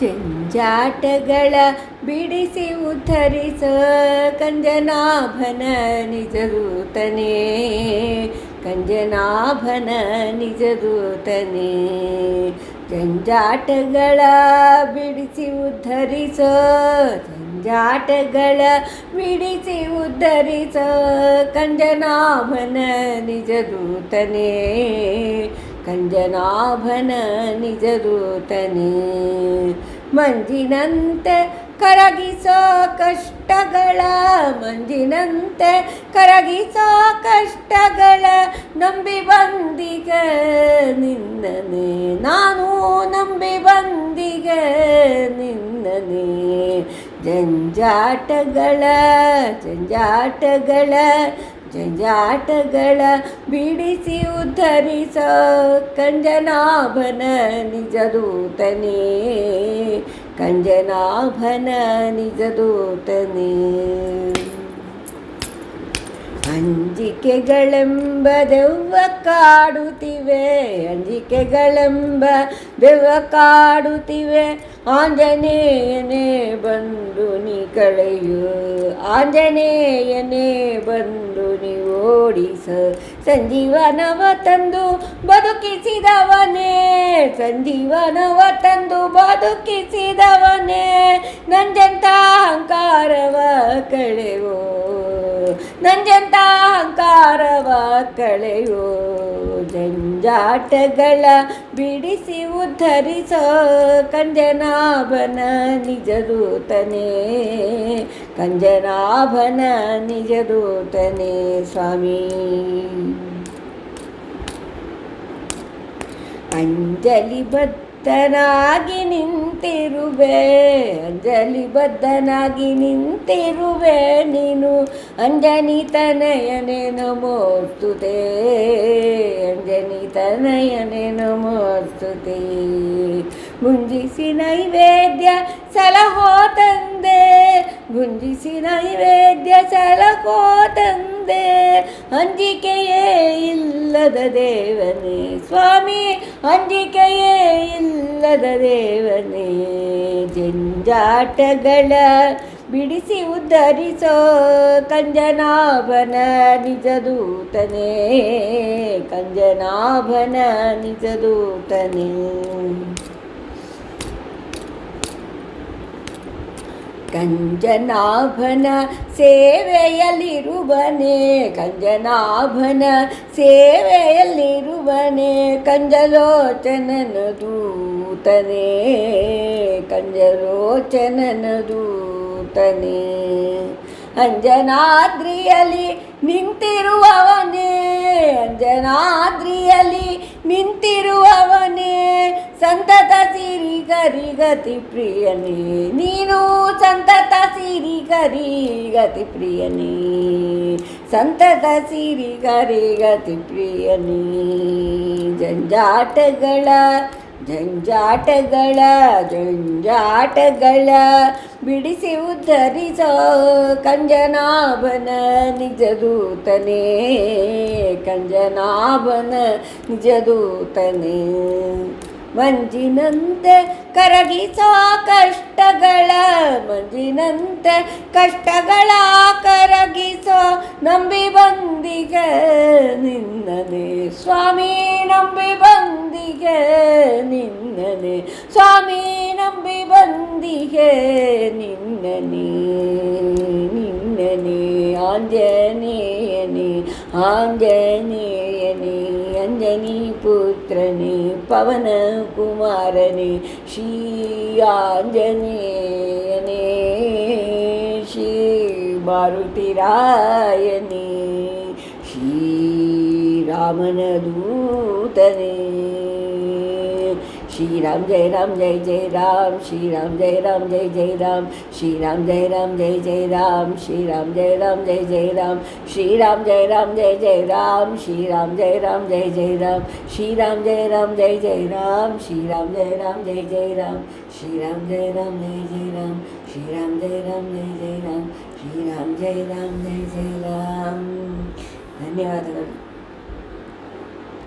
ಜಂಜಾಟಗಳ ಬಿಡಿಸಿ ಉದ್ಧರಿಸ ಕಂಜನಾಭನ ನಿಜದೂತನೇ. ಕಂಜನಾಭನ ನಿಜದೂತನೇ. ಜಂಜಾಟಗಳ ಬಿಡಿಸಿ ಉದ್ಧರಿಸ ಜಂಜಾಟಗಳ ಬಿಡಿಸಿ ಉದ್ಧರಿಸ ಕಂಜನಾಭನ ನಿಜದೂತನೇ. ಕಂಜನಾಭನ ನಿಜರೂತನೆ ಮಂಜಿನಂತೆ ಕರಗಿಸೋ ಕಷ್ಟಗಳ, ಮಂಜಿನಂತೆ ಕರಗಿಸೋ ಕಷ್ಟಗಳ ನಂಬಿ ಬಂದಿಗ ನಿನ್ನನೆ. ನಾನು ನಂಬಿ ಬಂದಿಗ ನಿನ್ನನೆ. ಜಂಜಾಟಗಳ ಜಂಜಾಟಗಳ ಜಂಜಾಟಗಳ ಬಿಡಿಸಿ ಉದ್ಧರಿಸ ಕಂಜನಾಭನ ನಿಜದೂತನೇ ಕಂಜನಾಭನ ನಿಜದೂತನೇ ಅಂಜಿಕೆಗಳೆಂಬ ದೆವ್ವ ಕಾಡುತ್ತಿವೆ, ಅಂಜಿಕೆಗಳೆಂಬ ದೆವ್ವ ಕಾಡುತ್ತಿವೆ. ಆಂಜನೇಯನೇ ಬಂದು ನೀ ಕಳೆಯು, ಆಂಜನೇಯನೇ ಬಂದು ನೀ ಓಡಿಸ. ಸಂಜೀವನವ ತಂದು ಬದುಕಿಸಿದವನೇ, ಸಂಜೀವನವ ತಂದು ಬದುಕಿಸಿದವನೇ. ಜಂಜಾಟಗಳ ಬಿಡಿಸಿ ಉದ್ಧರಿಸೋ ಕಂಜನಾಭನ ನಿಜದೂತನೇ. ಕಂಜನಾಭನ ನಿಜದೂತನೇ ಸ್ವಾಮಿ. ಅಂಜಲಿ ಬದ್ಧನಾಗಿ ನಿಂತಿರುವೆ, ಅಂಜಲಿ ಬದ್ಧನಾಗಿ ನಿಂತಿರುವೆ ನೀನು ಅಂಜನಿ ತನಯನೆ ನಮೋಸ್ತುತೆ. ತನಯನೆ ನಮೋಸ್ತುತಿ ಗುಂಜಿಸಿ ನೈವೇದ್ಯ ಸಲಹೋ ತಂದೆ. ಗುಂಜಿಸಿ ನೈವೇದ್ಯ ಸಲಹೋ ತಂದೆ. ಅಂಜಿಕೆಯೇ ಇಲ್ಲದ ದೇವನೇ ಸ್ವಾಮಿ, ಅಂಜಿಕೆಯೇ ಇಲ್ಲದ ದೇವನೇ. ಜಂಜಾಟಗಳ ಬಿಡಿಸಿ ಉದ್ಧರಿಸೋ ಕಂಜನಾಭನ ನಿಜದೂತನೆ ಕಂಜನಾಭನ ನಿಜದೂತನೆ ಕಂಜನಾಭನ ಸೇವೆಯಲ್ಲಿರುವನೆ ಕಂಜನಾಭನ ಸೇವೆಯಲ್ಲಿರುವನೆ ಕಂಜಲೋಚನನ ದೂತನೇ ಕಂಜಲೋಚನನ ದೂತನೇ ಅಂಜನಾದ್ರಿಯಲ್ಲಿ ನಿಂತಿರುವವನೇ. ಅಂಜನಾದ್ರಿಯಲ್ಲಿ ನಿಂತಿರುವವನೇ. ಸಂತತ ಸಿರಿ ಗರಿಗತಿ ಪ್ರಿಯನೇ. ನೀನು ಸಂತತ ಸಿರಿ ಗರಿಗತಿ ಪ್ರಿಯನೇ. ಸಂತತ ಸಿರಿ ಗರಿಗತಿ ಪ್ರಿಯನೇ. ಜಂಜಾಟಗಳ ಜಂಜಾಟಗಳ ಜಂಜಾಟಗಳ ಬಿಡಿಸಿ ಉದ್ಧರಿಸೋ ಕಂಜನಾಭನ ನಿಜದೂತನೇ ಕಂಜನಾಭನ ನಿಜದೂತನೇ ಮಂಜಿನಂತೆ ಕರಗಿಸೋ ಕಷ್ಟಗಳ, ಮಂಜಿನಂತೆ ಕಷ್ಟಗಳ ಕರಗಿಸೋ ನಂಬಿ ಬಂದಿಗ ನಿನ್ನನೆ. ಸ್ವಾಮಿ ನಂಬಿ ಬಂದಿಗ ನಿನ್ನನೆ. ಸ್ವಾಮಿ ನಂಬಿ ಬಂದಿಗೆ ನಿನ್ನನೆ. ನಿನ್ನನೆ. ಆಂಜನೇಯನೆ ಆಂಜನೇಯನೇ அஞ்சனி புத்திரனே பவனகுமாரனே ஸ்ரீ ஆஞ்சனேயனே ஸ்ரீ மாருதிராயனே ஸ்ரீ ராமனதூதனே ದೂತನೇ श्री राम जय राम जय जय राम श्री राम जय राम जय जय राम श्री राम जय राम जय जय राम श्री राम जय राम जय जय राम श्री राम जय राम जय जय राम श्री राम जय राम जय जय राम श्री राम जय राम जय जय राम श्री राम जय राम जय जय राम श्री राम जय राम जय जय राम श्री राम जय राम जय जय राम श्री राम जय राम जय जय राम ಧನ್ಯವಾದಗಳು